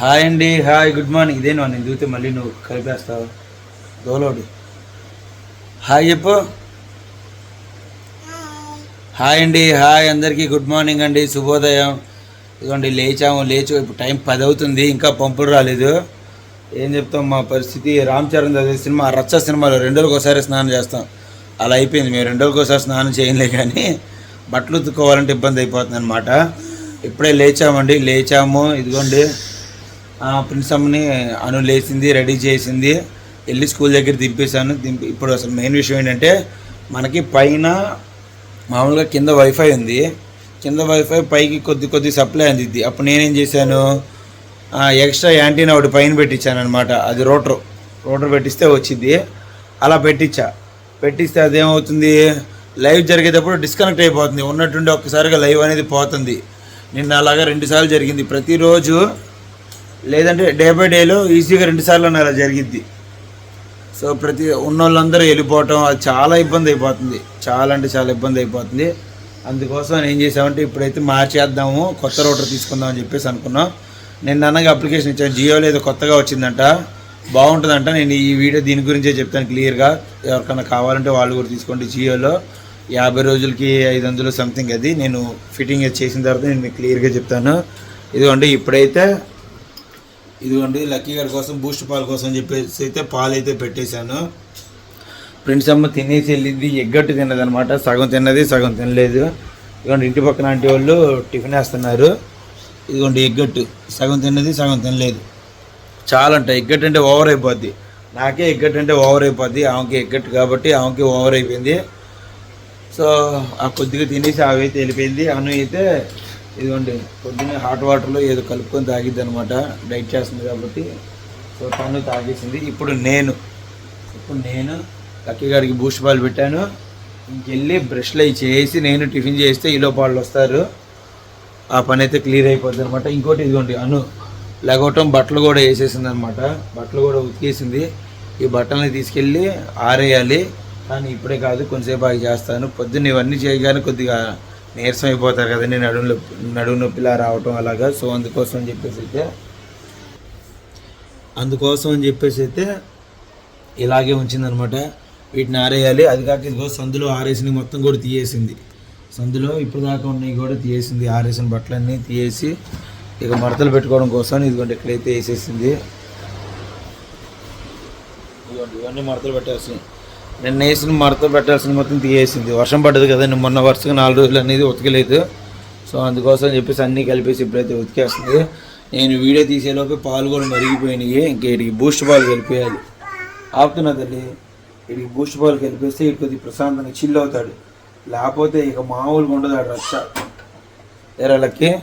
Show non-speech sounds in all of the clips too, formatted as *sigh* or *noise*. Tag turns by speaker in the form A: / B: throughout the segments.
A: Hi అండి hi good morning. ఇదే నువ్వు నేను చూస్తే మళ్ళీ నువ్వు కలిపేస్తావు? దోలోడు. హాయ్ చెప్పు. హాయ్ అండి హాయ్ అందరికీ గుడ్ మార్నింగ్ అండి శుభోదయం. ఇదిగోండి లేచాము లేచి ఇప్పుడు టైం పది అవుతుంది ఇంకా పంపులు రాలేదు. ఏం చెప్తాం మా పరిస్థితి. రామ్ చరణ్ చదివే సినిమా రచ్చ సినిమాలో రెండు రోజులకు ఒకసారి స్నానం చేస్తాం. అలా అయిపోయింది మేము రెండు రోజులకు ఒకసారి స్నానం చేయలే కానీ బట్టలు ఉతుక్కోవాలంటే ఇబ్బంది అయిపోతుంది అనమాట ఇప్పుడే లేచామండి లేచాము. ఇదిగోండి ఆ, ప్రిన్స్ అను లేచింది రెడీ చేసింది. వెళ్ళి స్కూల్ దగ్గర దింపేశాను. దింపి ఇప్పుడు అసలు మెయిన్ విషయం ఏంటంటే మనకి పైన మామూలుగా కింద వైఫై ఉంది. కింద వైఫై పైకి కొద్ది కొద్ది సప్లై అందిద్ది. అప్పుడు నేనేం చేశాను? ఎక్స్ట్రా యాంటీనా ఒకటి పైన పెట్టించాను అనమాట అది రోటర్ రోటర్ పెట్టిస్తే వచ్చింది అలా పెట్టించా. పెట్టిస్తే అదేమవుతుంది? లైవ్ జరిగేటప్పుడు డిస్కనెక్ట్ అయిపోతుంది. ఉన్నట్టుండి ఒక్కసారిగా లైవ్ అనేది పోతుంది. నిన్న అలాగా రెండుసార్లు జరిగింది. ప్రతిరోజు లేదంటే డే బై డేలో ఈజీగా రెండుసార్లు అలా జరిగిద్ది. సో ప్రతి ఉన్న వాళ్ళందరూ వెళ్ళిపోవటం అది చాలా ఇబ్బంది అయిపోతుంది. చాలా అంటే చాలా ఇబ్బంది అయిపోతుంది. అందుకోసం ఏం చేసామంటే ఇప్పుడైతే మార్చేద్దాము కొత్త రోటర్ తీసుకుందాం అని చెప్పేసి అనుకున్నాం. నేను అన్నగా అప్లికేషన్ ఇచ్చాను జియోలో ఏదో కొత్తగా వచ్చిందంట బాగుంటుందంట. నేను ఈ వీడియో దీని గురించే చెప్తాను క్లియర్గా. ఎవరికైనా కావాలంటే వాళ్ళు కూడా తీసుకోండి జియోలో. యాభై రోజులకి ఐదు వందలు సంథింగ్ అది. నేను ఫిట్టింగ్ చేసిన తర్వాత నేను మీకు క్లియర్గా చెప్తాను. ఇదిగోండి ఇప్పుడైతే ఇదిగోండి లక్కీ గారి కోసం బూస్ట్ పాలు కోసం చెప్పేసి అయితే పాలు అయితే పెట్టేశాను. ఫ్రెండ్స్ అమ్మ తినేసి వెళ్ళింది ఎగ్గట్టు తిన్నది అనమాట సగం తిన్నది సగం తినలేదు. ఇదిగోండి ఇంటి పక్కన ఆంటీ వాళ్ళు టిఫిన్ వేస్తున్నారు. ఇదిగోండి ఎగ్గట్టు. సగం తిన్నది సగం తినలేదు. చాలా అంట ఎగ్గట్టు అంటే ఓవర్ అయిపోద్ది. నాకే ఎగ్గట్టు అంటే ఓవర్ అయిపోద్ది. ఆమెకి ఎగ్గట్టు కాబట్టి ఆమెకి ఓవర్ అయిపోయింది. సో ఆ కొద్దిగా తినేసి ఆమె అయితే వెళ్ళిపోయింది. అను అయితే ఇదిగోండి పొద్దున్నే హాట్ వాటర్లో ఏదో కలుపుకొని తాగిద్ది అనమాట. డైట్ చేస్తుంది కాబట్టి సో తను తాగేసింది. ఇప్పుడు నేను ఇప్పుడు నేను లక్కీ గారికి బూస్ట్ పాలు పెట్టాను. ఇంకెళ్ళి బ్రష్లు అవి చేసి నేను టిఫిన్ చేస్తే ఈలో పాలు వస్తారు. ఆ పని అయితే క్లియర్ అయిపోద్ది అనమాట. ఇంకోటి ఇదిగోండి అను లెగవటం బట్టలు కూడా వేసేసింది అనమాట. బట్టలు కూడా ఉతికేసింది. ఈ బట్టల్ని తీసుకెళ్ళి ఆరేయాలి. కానీ ఇప్పుడే కాదు కొంతసేపు ఆగి చేస్తాను. పొద్దున్న ఇవన్నీ చేయగానే కొద్దిగా నీరసం అయిపోతారు కదండి నడుము నొప్పి నడుము నొప్పిలా రావటం అలాగా. సో అందుకోసం అని చెప్పేసి అయితే అందుకోసం అని చెప్పేసి అయితే ఇలాగే ఉంచిందనమాట. వీటిని ఆరేయాలి. అది కాక ఇదిగో సందులో ఆరేసిన మొత్తం కూడా తీయేసింది. సందులో ఇప్పుడు దాకా ఉన్నాయి కూడా తీయేసింది. ఆరేసిన బట్టలన్నీ తీయేసి ఇక మడతలు పెట్టుకోవడం కోసం ఇదిగోండి ఇక్కడైతే వేసేసింది. ఇదిగోండి ఇవన్నీ మడతలు పెట్టేస్తున్నాయి. నిన్న వేసిన మడతలు పెట్టాల్సిన మొత్తం తీయేసింది. వర్షం పడ్డది కదండి మొన్న వరుసగా నాలుగు రోజులు అనేది ఉతకలేదు. సో అందుకోసం చెప్పేసి అన్నీ కలిపేసి ఇప్పుడైతే ఉతికేస్తుంది. నేను వీడియో తీసేలోపు పాలు కూడా మరిగిపోయినాయి. ఇంకా వీటికి బూస్ట్ పాలు కలిపేయాలి. ఆపుతున్నా తల్లి. వీడికి బూస్ట్ పాలు కలిపేస్తే ఇటు కొద్దిగా ప్రశాంతంగా చిల్ అవుతాడు. లేకపోతే ఇక మామూలుగా ఉండదు ఆడు రచ్చ. ఎరాలకి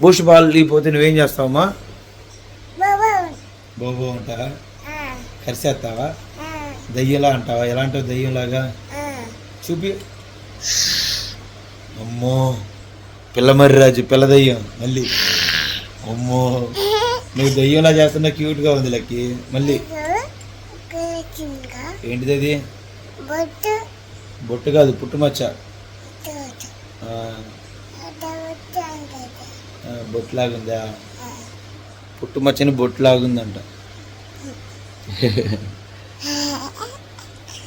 A: బూస్ట్ పాలు లేకపోతే నువ్వేం చేస్తావమ్మా? బోబో. ఉంటావా? కరిసేస్తావా? దయ్యంలా అంటావా? ఎలా అంటావు దయ్యంలాగా చూపి. అమ్మో. పిల్లమర్రి రాజు పిల్ల దయ్యం మళ్ళీ. అమ్మో. నువ్వు దయ్యంలా చేస్తున్నా క్యూట్గా ఉంది లక్కి. మళ్ళీ. ఏంటిది అది? బొట్టు. కాదు పుట్టుమచ్చ. బొట్టులాగుందా? పుట్టుమచ్చని బొట్టులాగుందంట. *laughs*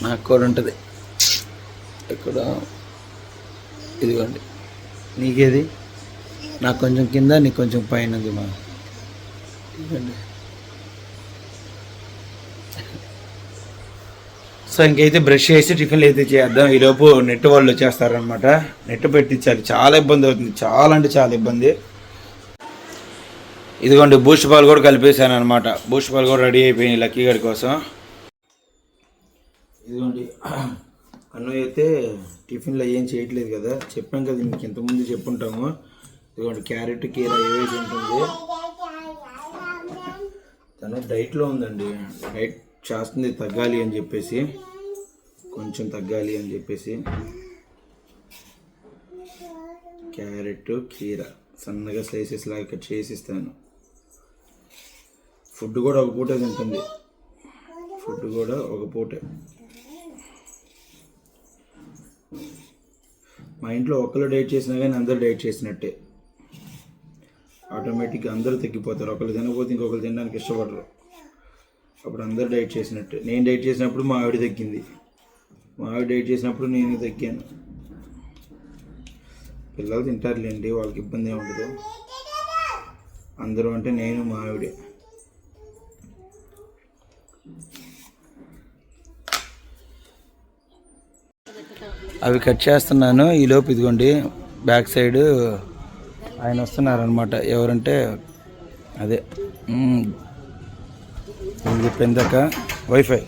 A: నాకు కూడా ఉంటుంది. ఇక్కడ ఇదిగోండి. నీకేది? నాకు కొంచెం కింద నీకు కొంచెం పైన ఉంది మా. ఇదిగోండి. సో ఇంకైతే బ్రష్ చేసి టిఫిన్లు అయితే చేద్దాం. ఈలోపు నెట్ వాళ్ళు వచ్చేస్తారనమాట నెట్ పెట్టించాలి. చాలా ఇబ్బంది అవుతుంది. చాలా అంటే చాలా ఇబ్బంది. ఇదిగోండి బూస్ట్ పాలు కూడా కలిపేశాను అనమాట బూస్ట్ పాలు కూడా రెడీ అయిపోయినాయి లక్కీ గడి కోసం. ఇదిగోండి అన్నయ్య అయితే టిఫిన్లో ఏం చేయట్లేదు కదా. చెప్పాం కదా మీకు ఇంతకుముందు చెప్పుంటాము. ఇదిగోండి క్యారెట్ కీర ఏవేసి ఉంటుంది. తను డైట్లో ఉందండి. డైట్ చేస్తుంది తగ్గాలి అని చెప్పేసి. కొంచెం తగ్గాలి అని చెప్పేసి. క్యారెట్ కీర సన్నగా స్లైసెస్ లాగా చేసిస్తాను. చేసి ఇస్తాను ఫుడ్ కూడా ఒక పూటే తింటుంది. ఫుడ్ కూడా ఒక పూటే. మా ఇంట్లో ఒక్కరు డైట్ చేసినా కానీ అందరూ డైట్ చేసినట్టే. ఆటోమేటిక్గా అందరూ తగ్గిపోతారు. ఒకళ్ళు తినకపోతే ఇంకొకరు తినడానికి ఇష్టపడరు. అప్పుడు అందరూ డైట్ చేసినట్టే. నేను డైట్ చేసినప్పుడు మా ఆవిడ తగ్గింది. మా ఆవిడ డైట్ చేసినప్పుడు నేను తగ్గాను. పిల్లలు తింటారులేండి వాళ్ళకి ఇబ్బంది ఏమి ఉండదు. అందరూ అంటే నేను మా ఆవిడే. అవి కట్ చేస్తున్నాను. ఈలోపు ఇదిగోండి బ్యాక్ సైడ్ ఆయన వస్తున్నారనమాట ఎవరంటే అదే ఇది పెందక వైఫై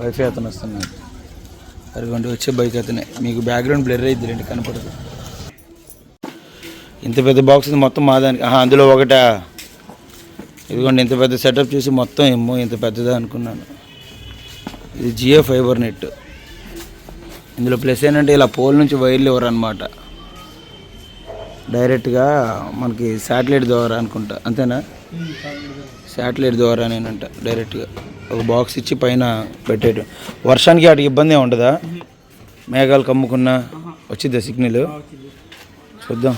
A: వైఫై అతను వస్తున్నాడు. అదిగోండి వచ్చే బైక్ అతనే. మీకు బ్యాక్గ్రౌండ్ బ్లర్ అయింది రండి కనపడదు. ఇంత పెద్ద బాక్స్ మొత్తం మాదానికి. ఆహా, అందులో ఒకట? ఇదిగోండి ఇంత పెద్ద సెటప్ చూసి మొత్తం ఏమో ఇంత పెద్దదా అనుకున్నాను. ఇది జియో ఫైబర్ నెట్ ఇందులో ప్లస్ ఏంటంటే ఇలా పోల్ నుంచి వైర్లు ఇవ్వరు అనమాట డైరెక్ట్గా మనకి శాటిలైట్ ద్వారా అనుకుంటా. అంతేనా? శాటిలైట్ ద్వారా నేనంట డైరెక్ట్గా ఒక బాక్స్ ఇచ్చి పైన పెట్టేయడం వర్షానికి వాటికి ఇబ్బంది ఉండదా? మేఘాలు కమ్ముకున్నా వచ్చిద్దా సిగ్నల్ చూద్దాం.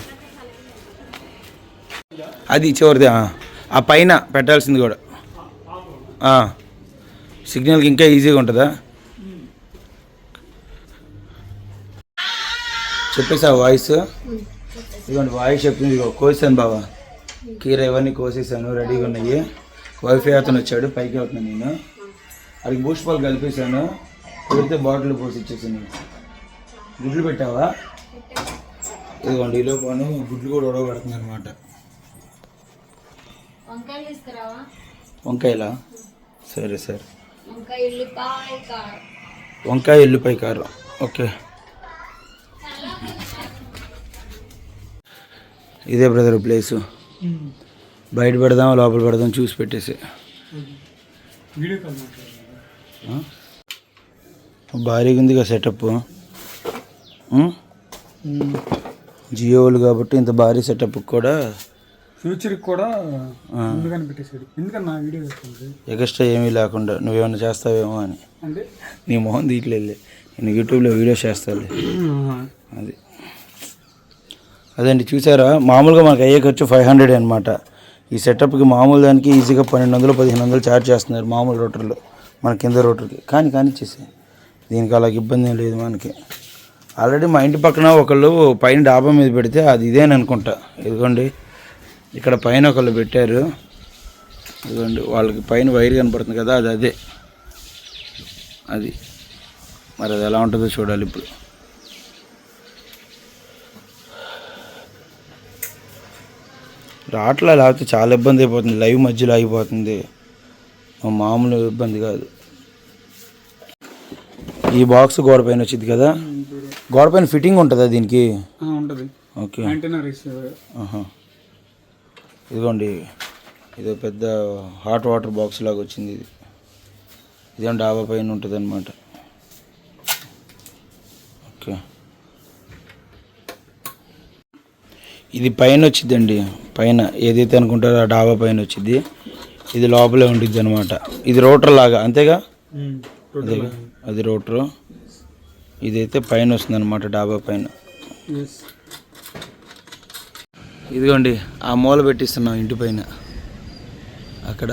A: అది చివరిది ఆ. పైన పెట్టాల్సింది కూడా. సిగ్నల్కి ఇంకా ఈజీగా ఉంటుందా? చెప్పేసా వాయిస్? ఇదిగోండి వాయిస్ చెప్తుంది. ఇదిగో కోసాను బాబా కీర ఇవన్నీ కోసేసాను రెడీగా ఉన్నాయి. వైఫై అతను వచ్చాడు పైకి వెళ్తున్నాను నేను. అడిగి బూస్ట్ పాలు కలిపేశాను. పెడితే బాటిల్ పోసి ఇచ్చేసాను. గుడ్లు పెట్టావా? ఇదిగోండి ఈలో పాను గుడ్లు కూడా ఉడవబడుతుంది అనమాట
B: వంకాయలు?
A: సరే సరే.
B: వంకాయ ఉల్లిపాయ కారం.
A: వంకాయ ఎల్లిపాయ కారం. ఓకే. ఇదే బ్రదర్ ప్లేసు బయట పెడదాం లోపల పెడదాం చూసి పెట్టేసి? భారీగా ఉందిగా సెటప్ జియో వాళ్ళు కాబట్టి ఇంత భారీ సెటప్ కూడా.
C: ఫ్యూచర్కి కూడా ముందుగానే పెట్టేసాడు ఎందుకన్నా వీడియో పెట్టుకుంది
A: ఎక్స్ట్రా ఏమీ లేకుండా నువ్వేమైనా చేస్తావేమో అని.
C: అంటే?
A: నీ మొహం దీట్లేదు నేను యూట్యూబ్లో వీడియో చేస్తాను అది. అదండి చూసారా? మామూలుగా మనకు అయ్యే ఖర్చు ఫైవ్ హండ్రెడ్ అనమాట ఈ సెటప్కి మామూలు దానికి ఈజీగా పన్నెండు వందలు పదిహేను వందలు ఛార్జ్ చేస్తున్నారు మామూలు రోటర్లు మన కింద రోటర్కి. కానీ కానీ చేసే దీనికి అలాగ ఇబ్బంది ఏం లేదు మనకి. ఆల్రెడీ మా ఇంటి పక్కన ఒకళ్ళు పైన డాబా మీద పెడితే అది ఇదేని అనుకుంటా. ఇదిగోండి ఇక్కడ పైన ఒకళ్ళు పెట్టారు. ఇదిగోండి వాళ్ళకి పైన వైర్ కనపడుతుంది కదా అది అదే. అది. మరి అది ఎలా ఉంటుందో చూడాలి ఇప్పుడు. రావట్లే లేకపోతే చాలా ఇబ్బంది అయిపోతుంది. లైవ్ మధ్యలో అయిపోతుంది మామూలు ఇబ్బంది కాదు. ఈ బాక్స్ గోడ పైన వచ్చింది కదా? గోడ పైన ఫిట్టింగ్ ఉంటుందా దీనికి?
C: ఉంటుంది.
A: ఓకే. ఇదిగోండి. ఇదో పెద్ద హాట్ వాటర్ బాక్స్ లాగా వచ్చింది ఇది. ఇదేం డాబా పైన ఉంటుంది అనమాట ఇది పైన వచ్చిందండి పైన ఏదైతే అనుకుంటారో ఆ డాబా పైన వచ్చింది ఇది లోపలే ఉంటుంది అనమాట ఇది రోటర్ లాగా అంతేగా? అది రోటరు. ఇదైతే పైన వస్తుంది అనమాట డాబా పైన. ఇదిగోండి ఆ మూల పెట్టిస్తున్నాం ఇంటి పైన. అక్కడ.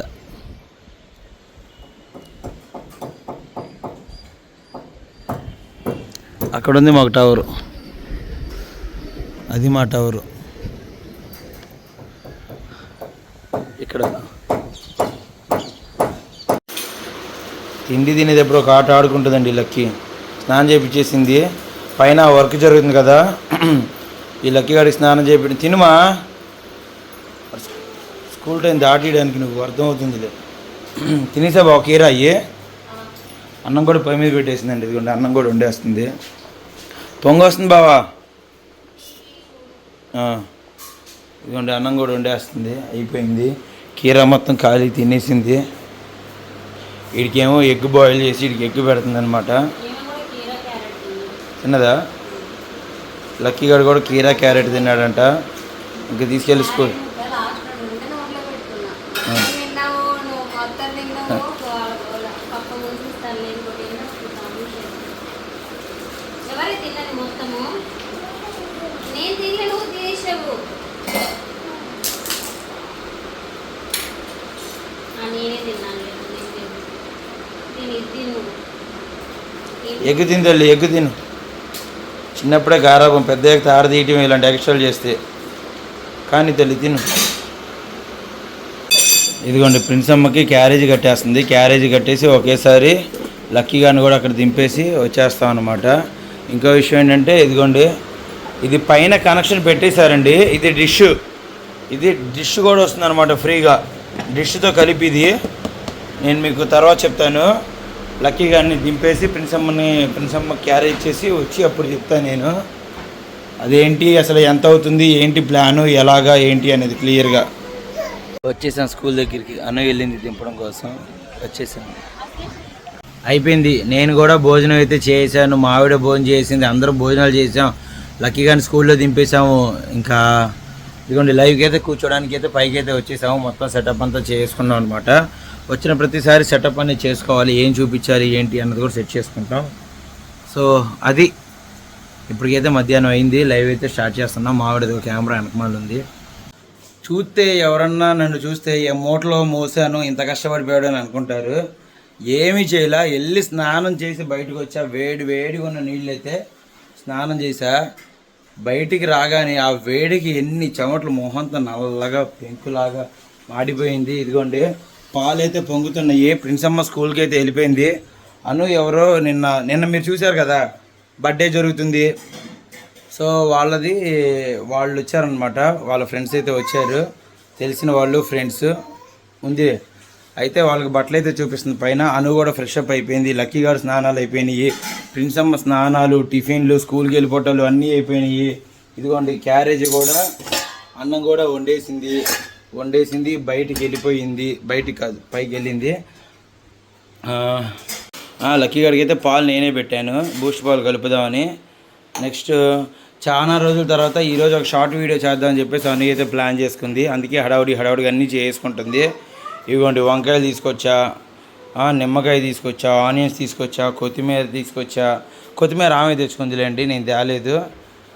A: అక్కడ ఉంది మాకు టవరు. అది మా టవరు. ఇక్కడ. తిండి తినేది ఎప్పుడు ఒక ఆట ఆడుకుంటుందండి లక్కీ. స్నానం చేయించేసింది పైన వర్క్ జరుగుతుంది కదా. ఈ లక్కీ గారికి స్నానం చేయించి తినుమా? స్కూల్ టైం దాటియడానికి నువ్వు అర్థమవుతుందిలే. తినేసా బావ కీరా అయ్యి అన్నం కూడా పై మీద పెట్టేసిందండి. ఇదిగోండి అన్నం కూడా వండేస్తుంది. పొంగ వస్తుంది బావా. ఇదిగోండి అన్నం కూడా వండేస్తుంది. అయిపోయింది. కీరా మొత్తం ఖాళీ తినేసింది. వీడికేమో ఎగ్ బాయిల్ చేసి వీడికి ఎగ్
B: పెడుతుందనమాట
A: తిన్నదా? లక్కీ గారు కూడా కీరా క్యారెట్ తిన్నాడంట. ఇంకా తీసుకెళ్ళి స్కూల్
B: నేను లాస్ట్ తీసేవు నోట్లో పెట్టుకున్నా నువ్వు తిన్నావు నువ్వు మొత్తం తిన్నావు పక్క ముందు ఇస్తాను నేను కూడా తిన్నా ఎవరు తిన్నది మొత్తము నేను తినలే నువ్వు తీసావు ఆ, నేనే తిన్నాను.
A: ఎగ్గు తిని తల్లి ఎగ్గు తిను. చిన్నప్పుడే గారాబం పెద్ద ఎక్కితే ఆడ తీయటం ఇలాంటి ఎక్స్ట్రాలు చేస్తే. కానీ తల్లి తిను. ఇదిగోండి ప్రిన్స్ అమ్మకి క్యారేజీ కట్టేస్తుంది. క్యారేజీ కట్టేసి ఒకేసారి లక్కీ గారిని కూడా అక్కడ దింపేసి వచ్చేస్తాం అనమాట ఇంకో విషయం ఏంటంటే ఇదిగోండి ఇది పైన కనెక్షన్ పెట్టేశారండి. ఇది డిష్. ఇది డిష్ కూడా వస్తుంది అనమాట ఫ్రీగా. డిష్తో కలిపి ఇది. నేను మీకు తర్వాత చెప్తాను. లక్కీ గారిని దింపేసి ప్రిన్సమ్మని ప్రిన్సమ్మ క్యారీ ఇచ్చేసి క్యారేజ్ చేసి వచ్చి అప్పుడు చెప్తాను నేను. అదేంటి అసలు ఎంత అవుతుంది ఏంటి ప్లాను ఎలాగా ఏంటి అనేది క్లియర్గా. వచ్చేసాం స్కూల్ దగ్గరికి. అన్న వెళ్ళింది దింపడం కోసం. వచ్చేసాం. అయిపోయింది. నేను కూడా భోజనం అయితే చేశాను మావిడ భోజనం చేసింది. అందరం భోజనాలు చేసాం. లక్కీ గారిని స్కూల్లో దింపేసాము ఇంకా ఇదిగోండి లైవ్కి అయితే కూర్చోడానికి అయితే పైకి అయితే వచ్చేసాము. మొత్తం సెటప్ అంతా చేసుకున్నాం అనమాట వచ్చిన ప్రతిసారి సెటప్ అనేది చేసుకోవాలి. ఏం చూపించాలి ఏంటి అన్నది కూడా సెట్ చేసుకుంటాం. సో అది ఇప్పటికైతే మధ్యాహ్నం అయింది. లైవ్ అయితే స్టార్ట్ చేస్తున్నాం. మావిడది కెమెరా వెనకమాల ఉంది. చూస్తే ఎవరన్నా నన్ను చూస్తే ఏ మూటలో మోసాను ఇంత కష్టపడిపోయాడు అని అనుకుంటారు. ఏమీ చేయలా. వెళ్ళి స్నానం చేసి బయటకు వచ్చా. వేడి వేడిగా ఉన్న నీళ్ళు అయితే స్నానం చేశా బయటికి రాగానే ఆ వేడికి ఎన్ని చెమటలు మొహంతో నల్లగా పెంకులాగా మాడిపోయింది. ఇదిగోండి పాలైతే పొంగుతున్నాయి. ప్రిన్సమ్మ స్కూల్కి అయితే వెళ్ళిపోయింది. అను ఎవరో నిన్న నిన్న మీరు చూశారు కదా బర్త్డే జరుగుతుంది. సో వాళ్ళది వాళ్ళు వచ్చారనమాట వాళ్ళ ఫ్రెండ్స్ అయితే వచ్చారు. తెలిసిన వాళ్ళు ఫ్రెండ్స్. ఉంది అయితే వాళ్ళకి బట్టలు అయితే చూపిస్తుంది. పైన అను కూడా ఫ్రెష్ అప్ అయిపోయింది. లక్కీ గారు స్నానాలు అయిపోయినాయి. ప్రిన్స్ అమ్మ స్నానాలు టిఫిన్లు స్కూల్కి వెళ్ళిపోవటాలు అన్నీ అయిపోయినాయి. ఇదిగోండి క్యారేజ్ కూడా అన్నం కూడా వండేసింది. వండేసింది బయటికి వెళ్ళిపోయింది. బయటికి కాదు పైకి వెళ్ళింది. లక్కీ గారికి అయితే పాలు నేనే పెట్టాను. బూస్ట్ పాలు కలుపుదామని. నెక్స్ట్ చాలా రోజుల తర్వాత ఈరోజు ఒక షార్ట్ వీడియో చేద్దామని చెప్పేసి అన్నీ అయితే ప్లాన్ చేసుకుంది. అందుకే హడావుడి హడావుడిగా అన్నీ చేసుకుంటుంది. ఇదిగోండి వంకాయలు తీసుకొచ్చా నిమ్మకాయ తీసుకొచ్చా ఆనియన్స్ తీసుకొచ్చా కొత్తిమీర తీసుకొచ్చా. కొత్తిమీర ఆమె తెచ్చుకుందిలేండి నేను తేలేదు.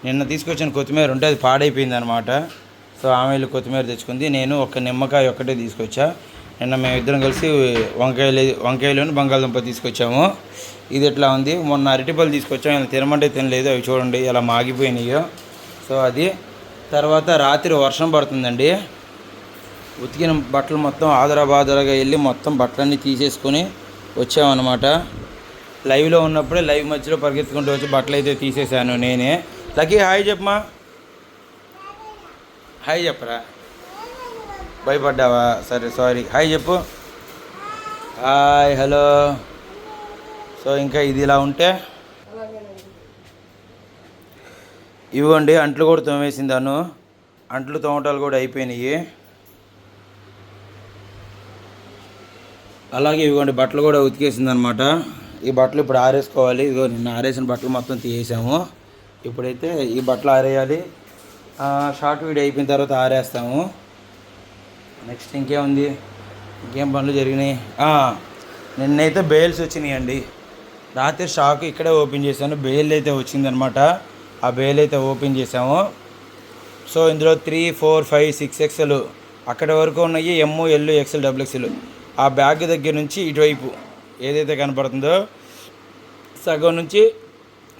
A: నిన్న తీసుకొచ్చిన కొత్తిమీర ఉంటే అది పాడైపోయింది అనమాట సో ఆమెలు కొత్తిమీర తెచ్చుకుంది. నేను ఒక నిమ్మకాయ ఒక్కటే తీసుకొచ్చా. నిన్న మేము ఇద్దరం కలిసి వంకాయలు వంకాయలోని బంగాళదుంప తీసుకొచ్చాము. ఇది ఎట్లా ఉంది? మొన్న అరటిపళ్ళు తీసుకొచ్చాం. ఇలా తినమంటే తినలేదు. అవి చూడండి ఇలా మాగిపోయినాయో. సో అది తర్వాత రాత్రి వర్షం పడుతుందండి. ఉతికిన బట్టలు మొత్తం ఆదరాబాదరగా వెళ్ళి మొత్తం బట్టలన్నీ తీసేసుకొని వచ్చామన్నమాట. లైవ్లో ఉన్నప్పుడే లైవ్ మధ్యలో పరిగెత్తుకుంటూ వచ్చి బట్టలు అయితే తీసేసాను నేనే. లక్కీ హాయ్ చెప్పమా హాయ్ చెప్పరా? భయపడ్డావా? సరే సారీ హాయ్ చెప్పు. Hi hello. సో ఇంకా ఇది ఇలా ఉంటే ఇవ్వండి అంట్లు కూడా తోమేసింది అను. అంట్లు తోమటాలు కూడా అయిపోయినాయి. అలాగే ఇవ్వండి బట్టలు కూడా ఉతికేసింది అనమాట ఈ బట్టలు ఇప్పుడు ఆరేసుకోవాలి. ఇదిగో నిన్న ఆరేసిన బట్టలు మొత్తం తీసేసాము. ఇప్పుడైతే ఈ బట్టలు ఆరేయాలి. షార్ట్ వీడియో అయిపోయిన తర్వాత ఆరేస్తాము. నెక్స్ట్ ఇంకేముంది? ఇంకేం పనులు జరిగినాయి? నిన్నైతే బెయిల్స్ వచ్చినాయండి. రాత్రి షాక్ ఇక్కడే ఓపెన్ చేశాను. బెయిల్ అయితే వచ్చిందనమాట. ఆ బెయిల్ అయితే ఓపెన్ చేసాము సో ఇందులో three four five six XL అక్కడ వరకు ఉన్నాయి. ఎమ్ ఎల్ ఎక్స్ఎల్ డబుల్ ఆ బ్యాగ్ దగ్గర నుంచి ఇటువైపు ఏదైతే కనపడుతుందో సగం నుంచి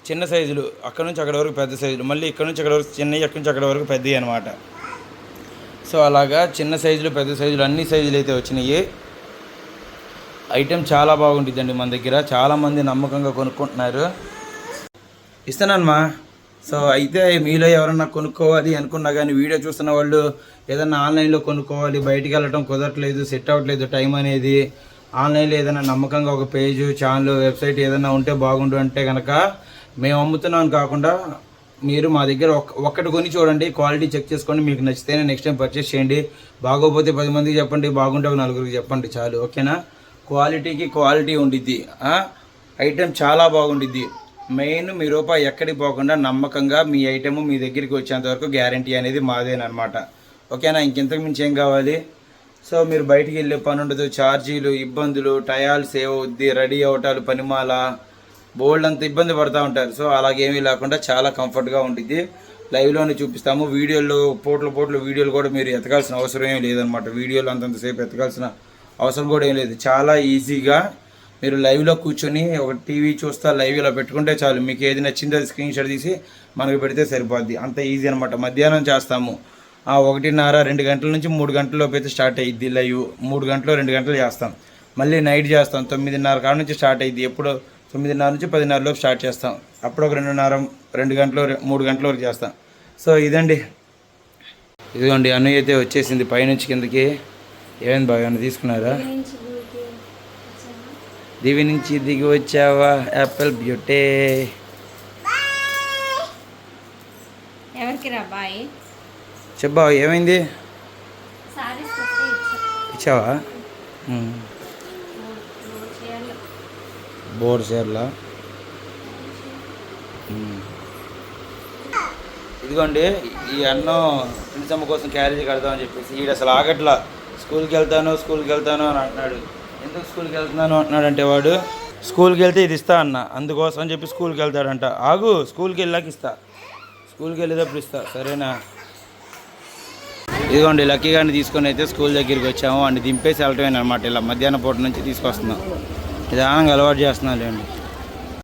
A: చిన్న సైజులు అక్కడ నుంచి అక్కడ వరకు పెద్ద సైజులు మళ్ళీ ఇక్కడ నుంచి అక్కడ వరకు చిన్నవి అక్కడి నుంచి అక్కడ వరకు పెద్దవి అనమాట సో అలాగా చిన్న సైజులు పెద్ద సైజులు అన్ని సైజులు అయితే వచ్చినాయి. ఐటెం చాలా బాగుంటుందండి మన దగ్గర చాలామంది నమ్మకంగా కొనుక్కుంటున్నారు. ఇస్తానమ్మా. సో అయితే మీలో ఎవరన్నా కొనుక్కోవాలి అనుకున్నా కానీ వీడియో చూస్తున్న వాళ్ళు ఏదన్నా ఆన్లైన్లో కొనుక్కోవాలి బయటికి వెళ్ళటం కుదరట్లేదు సెట్ అవ్వట్లేదు టైం అనేది. ఆన్లైన్లో ఏదైనా నమ్మకంగా ఒక పేజ్ ఛానల్ వెబ్సైట్ ఏదైనా ఉంటే బాగుండు అంటే కనుక మేము అమ్ముతున్నాం కాకుండా మీరు మా దగ్గర ఒక్క ఒక్కటి కొని చూడండి క్వాలిటీ చెక్ చేసుకోండి మీకు నచ్చితేనే నెక్స్ట్ టైం పర్చేస్ చేయండి. బాగోపోతే పది మందికి చెప్పండి బాగుంటే ఒక నలుగురికి చెప్పండి చాలు ఓకేనా? క్వాలిటీకి క్వాలిటీ ఉండిద్ది ఐటెం చాలా బాగుండిద్ది. మెయిన్ మీ రూపాయి ఎక్కడికి పోకుండా నమ్మకంగా మీ ఐటెము మీ దగ్గరికి వచ్చేంత వరకు గ్యారంటీ అనేది మాదేనమాట ఓకేనా ఇంకెంతకు మించి ఏం కావాలి? సో మీరు బయటికి వెళ్ళే పని ఉండదు ఛార్జీలు ఇబ్బందులు టయాలు సేవ్ అవుద్ది రెడీ అవటాలు పనిమాల బోల్డ్ అంత ఇబ్బంది పడుతూ ఉంటారు. సో అలాగేమీ లేకుండా చాలా కంఫర్ట్గా ఉంటుంది లైవ్లోనే చూపిస్తాము. వీడియోలు పోట్లు పోట్లు వీడియోలు కూడా మీరు ఎతకాల్సిన అవసరం ఏం లేదనమాట వీడియోలు అంతంతసేపు ఎతకాల్సిన అవసరం కూడా ఏం లేదు. చాలా ఈజీగా మీరు లైవ్లో కూర్చొని ఒక టీవీ చూస్తా లైవ్ ఇలా పెట్టుకుంటే చాలు. మీకు ఏది నచ్చిందో అది స్క్రీన్ షాట్ తీసి మనకు పెడితే సరిపోద్ది. అంత ఈజీ అనమాట మధ్యాహ్నం చేస్తాము. ఒకటిన్నర రెండు గంటల నుంచి మూడు గంటల లోపు అయితే స్టార్ట్ అయ్యిద్ది లైవ్. మూడు గంటలు రెండు గంటలు చేస్తాం. మళ్ళీ నైట్ చేస్తాం. తొమ్మిదిన్నర కాడ నుంచి స్టార్ట్ అయ్యిద్ది. ఎప్పుడు తొమ్మిదిన్నర నుంచి పదిన్నర లోపు స్టార్ట్ చేస్తాం. అప్పుడు ఒక రెండున్నర రెండు గంటలు మూడు గంటల వరకు చేస్తాం. సో ఇదండి. ఇదిగోండి అను అయితే వచ్చేసింది. పైనుంచి కిందకి. ఏమైంది బాగా ఏమైనా తీసుకున్నారా. దివి నుంచి దిగి వచ్చావా? యాపిల్ బ్యూటీ
B: ఎవరికి రా బాయ్?
A: చెప్పా ఏమైంది? ఇచ్చావా?
B: చీరలు
A: బోర్ చీరలా. ఇదిగోండి ఈ అన్నం పిలిచమ్మ కోసం క్యారేజీ కడతామని చెప్పేసి ఈడు అసలు ఆగట్లా. స్కూల్కి వెళ్తాను స్కూల్కి వెళ్తాను అని అంటున్నాడు. ఎందుకు స్కూల్కి వెళ్తున్నాను అంటున్నాడు అంటే వాడు స్కూల్కి వెళ్తే ఇది ఇస్తా అన్న. అందుకోసం అని చెప్పి స్కూల్కి వెళ్తాడంట. ఆగు స్కూల్కి వెళ్ళాక ఇస్తా. స్కూల్కి వెళ్ళేటప్పుడు ఇస్తా. సరేనా? ఇదిగోండి లక్కీ గారిని తీసుకొని అయితే స్కూల్ దగ్గరికి వచ్చాము. అండ్ దింపేసి వెళ్ళటమేనమాట ఇలా మధ్యాహ్నం పూట నుంచి తీసుకొస్తున్నాం. నిదానంగా అలవాటు చేస్తున్నాం లేండి